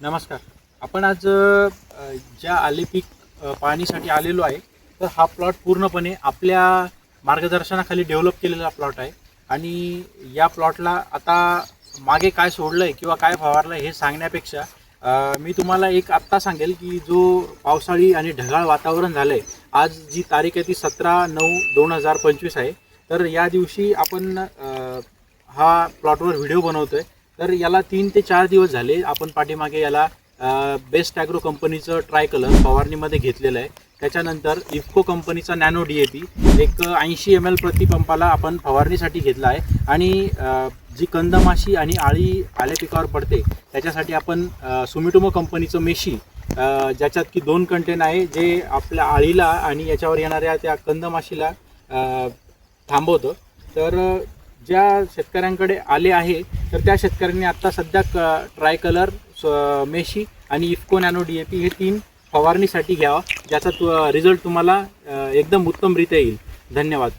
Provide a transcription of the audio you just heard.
नमस्कार. आपण आज ज्या आले पीक पाहणीसाठी आलेलो आहे तर हा प्लॉट पूर्णपणे आपल्या मार्गदर्शनाखाली डेव्हलप केलेला प्लॉट आहे. आणि या प्लॉटला आता मागे काय सोडलं आहे किंवा काय फवारलं आहे हे सांगण्यापेक्षा मी तुम्हाला एक आत्ता सांगेल की जो पावसाळी आणि ढगाळ वातावरण झालं आहे आज जी तारीख आहे ती सतरा नऊ दोन हजार पंचवीस आहे. तर या दिवशी आपण हा प्लॉटवर व्हिडिओ बनवतो आहे तर याला तीन ते चार दिवस झाले आपण पाठीमागे याला बेस्ट ॲग्रो कंपनीचं ट्राय कलर फवारणीमध्ये घेतलेलं आहे. त्याच्यानंतर इफ्को कंपनीचा नॅनो डी ए पी एक ऐंशी एम एल प्रतिपंपाला आपण फवारणीसाठी घेतला आहे. आणि जी कंदमाशी आणि आळी आल्या पिकावर पडते त्याच्यासाठी आपण सुमिटोमो कंपनीचं मेशी ज्याच्यात की दोन कंटेन आहे जे आपल्या आळीला आणि याच्यावर येणाऱ्या त्या कंदमाशीला थांबवतं. तर ज्या शेतकऱ्यांकडे आले आहे तर त्या शेतकऱ्यांनी आत्ता सध्या क ट्राय कलर मेशी आणि IFFCO nano D A P हे तीन फवारणीसाठी घ्यावा ज्याचा तु रिझल्ट तुम्हाला एकदम उत्तमरित्या येईल. धन्यवाद.